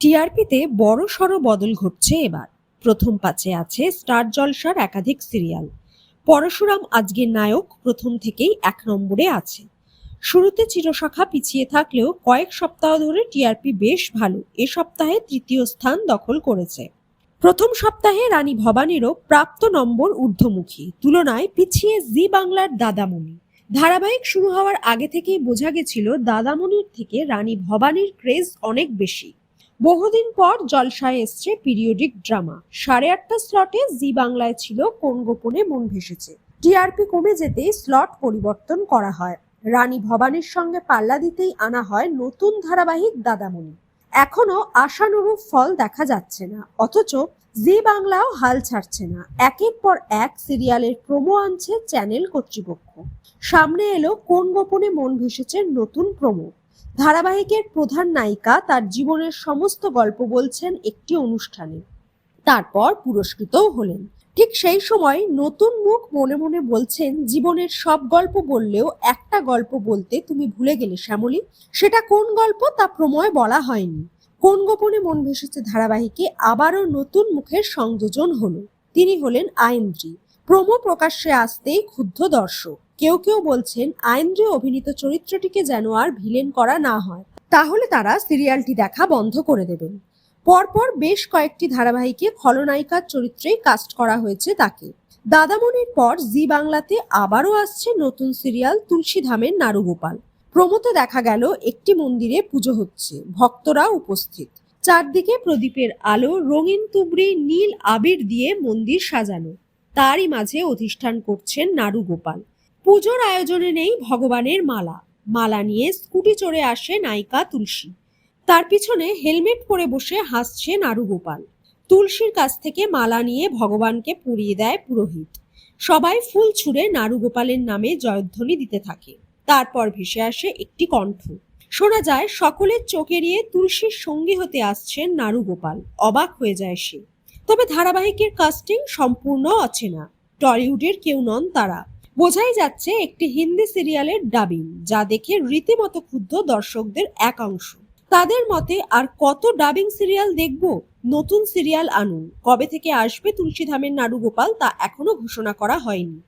টিআরপিতে বড় সড় বদল ঘটছে এবার। প্রথম পাঁচে আছে স্টার জলসার একাধিক সিরিয়াল। পরশুরাম আজকের নায়ক প্রথম থেকেই এক নম্বরে আছে। শুরুতে চিরশাখা পিছিয়ে থাকলেও কয়েক সপ্তাহ ধরে টিআরপি বেশ ভালো এ সপ্তাহে তৃতীয় স্থান দখল করেছে। প্রথম সপ্তাহে রানী ভবানীরও প্রাপ্ত নম্বর ঊর্ধ্বমুখী, তুলনায় পিছিয়ে জি বাংলার দাদামণি। ধারাবাহিক শুরু হওয়ার আগে থেকেই বোঝা গেছিল দাদামণির থেকে রানী ভবানীর ক্রেজ অনেক বেশি। বহুদিন পর জলসায় এসছে পিরিয়ডিক ড্রামা। সাড়ে আটটা স্লটে জি বাংলায় ছিল কোন গোপনে মন ভেসেছে। টিআরপি কমে যেতেই স্লট পরিবর্তন করা হয়। রানী ভবানীর সঙ্গে পাল্লা দিতেই আনা হয় নতুন ধারাবাহিক দাদামণি। এখনও আশানুরূপ ফল দেখা যাচ্ছে না, অথচ জি বাংলাও হাল ছাড়ছে না। একের পর এক সিরিয়ালের প্রোমো আনছে চ্যানেল কর্তৃপক্ষ। সামনে এলো কোন গোপনে মন ভেসেছে নতুন প্রোমো। ধারাবাহিকের প্রধান নায়িকা তার জীবনের সমস্ত গল্প বলছেন একটি অনুষ্ঠানে। তারপর পুরস্কৃতও হলেন। ঠিক সেই সময় নতুন মুখ মনে মনে বলছেন, জীবনের সব গল্প বললেও একটা গল্প বলতে তুমি ভুলে গেলে শ্যামলী, সেটা কোন গল্প তা প্রময় বলা হয়নি। কোন গোপনে মন ভেসেছে ধারাবাহিকে আবারও নতুন মুখের সংযোজন হলো। তিনি হলেন আইন্দ্রি প্রমো প্রকাশ্যে আসতেই ক্ষুব্ধ দর্শক। কেউ কেউ বলছেন আইন্দ্রি অভিনীত চরিত্রটিকে যেন আর ভিলেন করা না হয়, তাহলে তারা সিরিয়ালটি দেখা বন্ধ করে দেবেন। পরপর বেশ কয়েকটি ধারাবাহিকে খলনায়িকার চরিত্রেই কাস্ট করা হয়েছে তাকে। দাদামণির পর জি বাংলাতে আবারও আসছে নতুন সিরিয়াল তুলসীধামের নারুগোপাল। প্রমোতে দেখা গেল, একটি মন্দিরে পুজো হচ্ছে, ভক্তরা উপস্থিত। চারদিকে প্রদীপের আলো, রঙিন তুবড়ি, নীল আবির দিয়ে মন্দির সাজানো। তারই মাঝে অধিষ্ঠান করছেন নারুগোপাল। পুজোর আয়োজনে নেই ভগবানের মালা। মালা নিয়ে স্কুটি চড়ে আসে নায়িকা তুলসী। তার পিছনে হেলমেট পরে বসে হাসছে নাড়ু গোপাল তুলসীর কাছ থেকে মালা নিয়ে ভগবানকে পুড়িয়ে দেয় পুরোহিত। সবাই ফুল ছুঁড়ে নারুগোপালের নামে জয়ধ্বনি দিতে থাকে। তারপর ভেসে আসে একটি কণ্ঠ। শোনা যায়, সকলের চোখ এড়িয়ে তুলসীর সঙ্গী হতে আসছেন নারুগোপাল। অবাক হয়ে যায় সে। তবে ধারাবাহিকের কাস্টিং সম্পূর্ণ অচেনা। টলিউডের কেউ নন তারা। বোঝাই যাচ্ছে একটি হিন্দি সিরিয়ালের ডাবিং যা দেখে রীতিমতো ক্ষুব্ধ দর্শকদের একাংশ। তাদের মতে, আর কত ডাবিং সিরিয়াল দেখব, নতুন সিরিয়াল আনুন, কবে থেকে আসবে তুলসীধামের নাড়ু গোপাল তা এখনও ঘোষণা করা হয়নি।